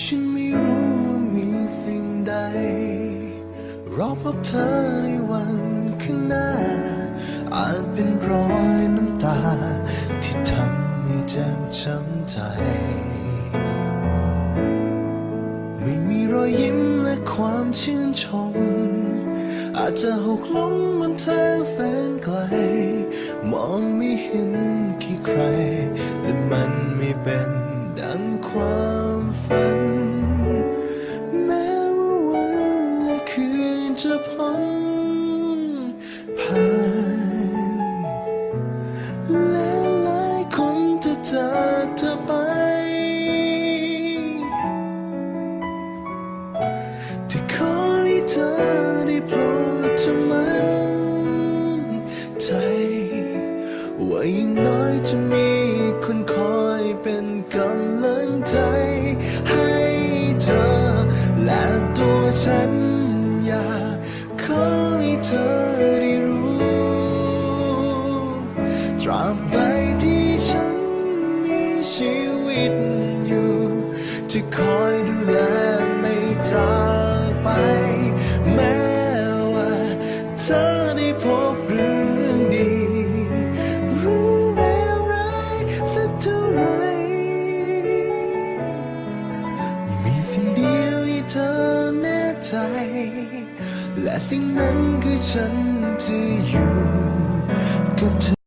ฉันไม่รู้ว่ามีสิ่งใด รอพบเธอในวันข้างหน้า อาจเป็นรอยน้ำตา ที่ทำให้เจ็บช้ำใจ ไม่มีรอยยิ้มและความชื่นชม อาจจะหกล้มบนทางแสนไกล มองไม่เห็นขี้ใครและมันไม่เป็น จะพ้นผ่านและหลายคนจะจากเธอไป ที่ขอให้เธอได้โปรดจงมั่นใจ ว่าอย่างน้อยจะมีคนคอยเป็นกำลังใจ ให้เธอและตัวฉันากขอให้เธอได้รู้ตราบใดที่ฉันมีชีวิตอยู่ จะคอยดูแลไม่จากไป แม้ว่าเธอได้พบเรื่องดีรู้แล้วร้ายสักเท่าไหรมีสิ่งดี เธอแน่ใจ และสิ่งนั้นคือฉันที่อยู่กับเธอ